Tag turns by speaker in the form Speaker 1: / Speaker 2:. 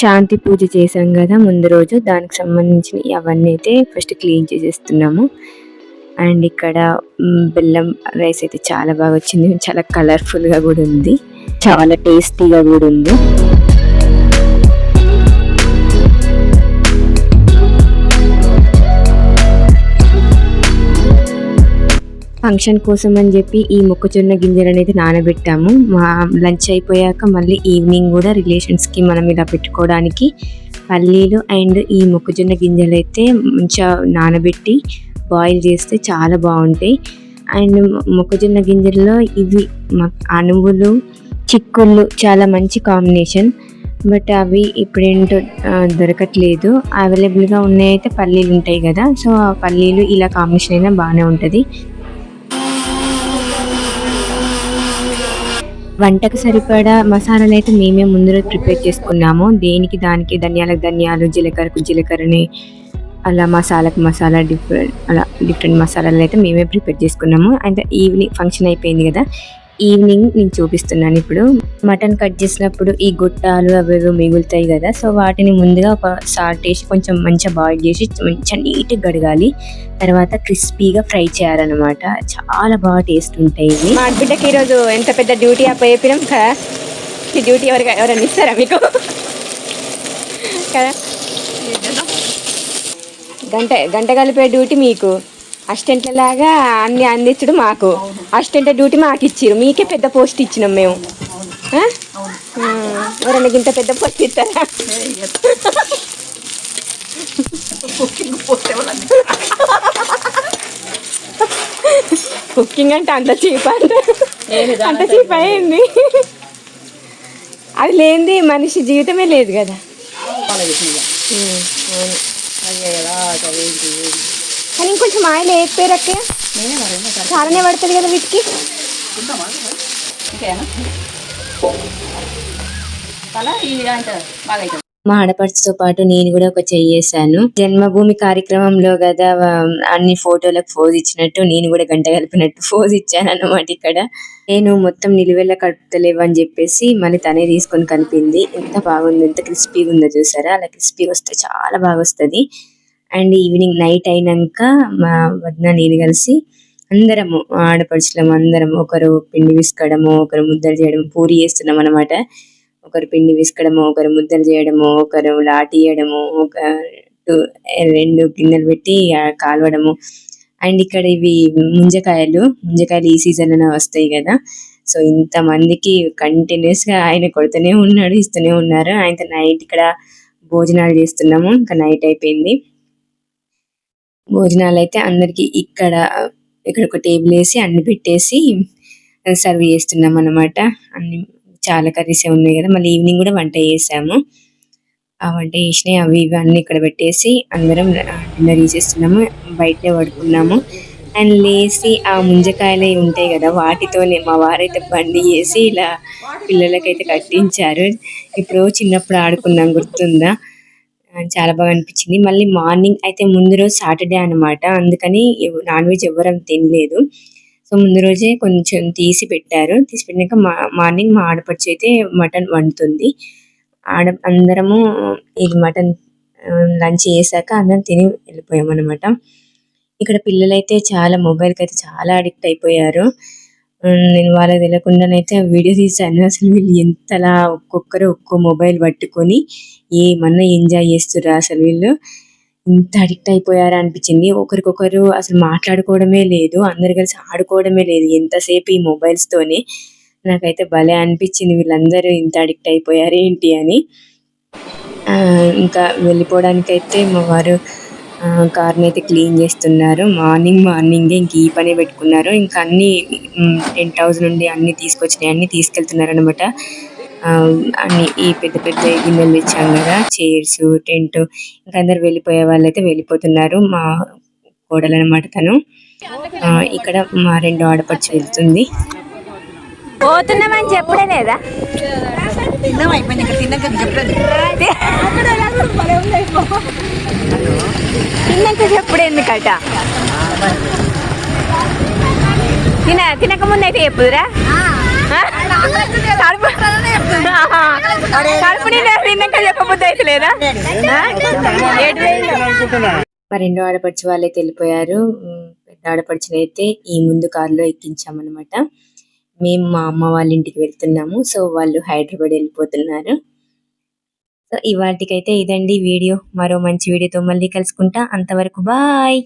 Speaker 1: శాంతి పూజ చేశాం కదా ముందు రోజు దానికి సంబంధించిన అవన్నీ అయితే ఫస్ట్ క్లీన్ చేసేస్తున్నాము. అండ్ ఇక్కడ బెల్లం రైస్ అయితే చాలా బాగా వచ్చింది. చాలా కలర్ఫుల్గా కూడా ఉంది. చాలా టేస్టీగా కూడా ఉంది. ఫంక్షన్ కోసం అని చెప్పి ఈ మొక్కజొన్న గింజలు అనేది నానబెట్టాము. మా లంచ్ అయిపోయాక మళ్ళీ ఈవినింగ్ కూడా రిలేషన్స్కి మనం ఇలా పెట్టుకోవడానికి పల్లీలు అండ్ ఈ మొక్కజొన్న గింజలు అయితే మంచిగా నానబెట్టి బాయిల్ చేస్తే చాలా బాగుంటాయి. అండ్ మొక్కజొన్న గింజల్లో ఇవి అణువులు చిక్కుళ్ళు చాలా మంచి కాంబినేషన్. బట్ అవి ఇప్పుడేంటో దొరకట్లేదు. అవైలబుల్గా ఉన్నాయి అయితే పల్లీలు ఉంటాయి కదా సో ఆ పల్లీలు ఇలా కాంబినేషన్ అయినా బాగానే ఉంటుంది. వంటకు సరిపడా మసాలాలు అయితే మేమే ముందు రోజు ప్రిపేర్ చేసుకున్నాము. దేనికి దానికి ధనియాలకు ధనియాలు జీలకర్రకు జీలకర్రని అలా మసాలాకు మసాలా డిఫరెంట్ అలా డిఫరెంట్ మసాలాలు అయితే మేమే ప్రిపేర్ చేసుకున్నాము. అయితే ఈవినింగ్ ఫంక్షన్ అయిపోయింది కదా ఈవినింగ్ నేను చూపిస్తున్నాను ఇప్పుడు. మటన్ కట్ చేసినప్పుడు ఈ గుట్టాలు అవి మిగులుతాయి కదా సో వాటిని ముందుగా ఒక సాల్ట్ వేసి కొంచెం మంచిగా బాయిల్ చేసి మంచిగా నీట్గా గడగాలి తర్వాత క్రిస్పీగా ఫ్రై చేయాలన్నమాట. చాలా బాగా టేస్ట్ ఉంటాయి ఇవి.
Speaker 2: మా బిడ్డకి ఈరోజు ఎంత పెద్ద డ్యూటీ అప్ప కదా? ఈ డ్యూటీ ఎవరికి ఎవరైనా ఇస్తారా మీకు? కదా? గంట గంట కలిపే డ్యూటీ మీకు. అసిస్టెంట్ల లాగా అన్ని అందించడం మాకు. అసిస్టెంట్ డ్యూటీ మాకు ఇచ్చిర్రు మీకే పెద్ద పోస్ట్ ఇచ్చినాం మేము. ఆ? ఆ, ఎవరైనా ఇంత పెద్ద పోస్ట్ ఇస్తారా? కుకింగ్ అంటే అంత చీప్ అంత చీప్ అయింది. అది లేనిది మనిషి జీవితమే లేదు కదా. అవును. కానీ ఇంకొంచెం ఆయిల్ వేయకపోయారు అక్క? చాలానే పడుతుంది కదా వీటికి.
Speaker 1: మా ఆడపడుచుతో పాటు నేను కూడా ఒక చెయ్యేసాను జన్మభూమి కార్యక్రమంలో కదా అన్ని ఫోటోలకు ఫోజ్ ఇచ్చినట్టు నేను కూడా గంట కలిపినట్టు ఫోజ్ ఇచ్చాను అన్నమాట ఇక్కడ. నేను మొత్తం నిలువెల్ల కడుపుతలేవు అని చెప్పేసి మళ్ళీ తనే తీసుకొని కలిపింది ఎంత బాగుంది ఎంత క్రిస్పీగా ఉందో చూసారా? అలా క్రిస్పీగా వస్తే చాలా బాగా వస్తుంది అండ్ ఈవినింగ్ నైట్ అయినాక మా వదిన నేను కలిసి అందరము ఆడపడుచులము అందరం ఒకరు పిండి విసుకడము ఒకరు ముద్దలు చేయడం పూరి చేస్తున్నాం అనమాట ఒకరు పిండి విసుకడము ఒకరు ముద్దలు చేయడము ఒకరు లాటియడము ఒక టు- రెండు గిన్నెలు పెట్టి కాలవడము. అండ్ ఇక్కడ ఇవి ముంజకాయలు ముంజకాయలు ఈ సీజన్లోనే వస్తాయి కదా. సో ఇంత మందికి కంటిన్యూస్గా ఆయన కొడుతూనే ఉన్నాడు ఇస్తూనే ఉన్నారు. ఆయన నైట్ ఇక్కడ భోజనాలు చేస్తున్నాము. ఇంకా నైట్ అయిపోయింది. భోజనాలు అయితే అందరికి ఇక్కడ ఇక్కడ ఒక టేబుల్ వేసి అన్ని పెట్టేసి సర్వ్ చేస్తున్నాం అన్నమాట. అన్ని చాలా కర్రీస్ ఉన్నాయి కదా మళ్ళీ ఈవినింగ్ కూడా వంట చేసాము. ఆ వంట చేసినవి అవి ఇవి అన్ని ఇక్కడ పెట్టేసి అందరం డిన్నర్ చేసేస్తున్నాము బయటనే పడుకున్నాము. అండ్ లేసి ఆ ముంజకాయలు ఉంటాయి కదా వాటితోనే మా వారైతే బండి చేసి ఇలా పిల్లలకైతే కట్టించారు. ఇప్పుడు చిన్నప్పుడు ఆడుకున్నాం గుర్తుందా? చాలా బాగా అనిపించింది. మళ్ళీ మార్నింగ్ అయితే ముందు రోజు సాటర్డే అన్నమాట. అందుకని నాన్ వెజ్ ఎవరం తినలేదు. సో ముందు రోజే కొంచెం తీసి పెట్టారు. తీసి పెట్టినాక మా మార్నింగ్ మా ఆడపడిచి అయితే మటన్ వండుతుంది. ఆడ అందరము ఇది మటన్ లంచ్ చేశాక అందరం తిని వెళ్ళిపోయాం అనమాట ఇక్కడ పిల్లలైతే చాలా మొబైల్కి అయితే చాలా అడిక్ట్ అయిపోయారు. నేను వాళ్ళకి తెలియకుండానైతే వీడియో తీశాను. అసలు వీళ్ళు ఎంతలా ఒక్కొక్కరు ఒక్కో మొబైల్ పట్టుకొని ఏమన్నా ఎంజాయ్ చేస్తుర్రా అసలు వీళ్ళు? ఇంత అడిక్ట్ అయిపోయారా అనిపించింది. ఒకరికొకరు అసలు మాట్లాడుకోవడమే లేదు. అందరు కలిసి ఆడుకోవడమే లేదు ఎంతసేపు ఈ మొబైల్స్ తోనే. నాకైతే భలే అనిపించింది వీళ్ళందరూ ఇంత అడిక్ట్ అయిపోయారు ఏంటి అని ఇంకా వెళ్ళిపోవడానికి అయితే మా వారు కార్ అయితే క్లీన్ చేస్తున్నారు. మార్నింగ్ మార్నింగ్ ఇంక ఈ పని పెట్టుకున్నారు. ఇంకా అన్ని టెంట్ హౌస్ నుండి అన్ని తీసుకొచ్చినాయి అన్ని తీసుకెళ్తున్నారు అనమాట అన్ని ఈ పెద్ద పెద్ద గిన్నెలు తెచ్చాం కదా చైర్స్ టెంట్ ఇంకా అందరు వెళ్ళిపోయే అయితే వెళ్ళిపోతున్నారు. మా కోడలు అనమాట తను. ఆ, ఇక్కడ మా రెండు ఆడపడుచు వెళ్తుంది.
Speaker 2: పోతున్నామని చెప్పుడే లేదా
Speaker 3: తిన్నాం అయిపోయింది ఇక్కడ తిన్నాక చెప్పలేదు
Speaker 2: తిన్నాక చెప్పుడు ఎందుకట తిన తినక ముందు అయితే చెప్పుదురా? కడుపు కడుపు నిండా తిన్నాక చెప్పబుద్ధి అయితే లేదా ఏడు వేలు
Speaker 1: ఆడపడిచి వాళ్ళైతే వెళ్ళిపోయారు. పెద్ద ఆడపడిచినైతే ఈ ముందు కారులో ఎక్కించామన్నమాట. మేము మా అమ్మ వాళ్ళ ఇంటికి వెళ్తున్నాము. సో వాళ్ళు హైదరాబాద్ వెళ్ళిపోతున్నారు. సో ఇవాటికైతే ఇదండి వీడియో. మరో మంచి వీడియోతో మళ్ళీ కలుసుకుంటా. అంతవరకు బాయ్!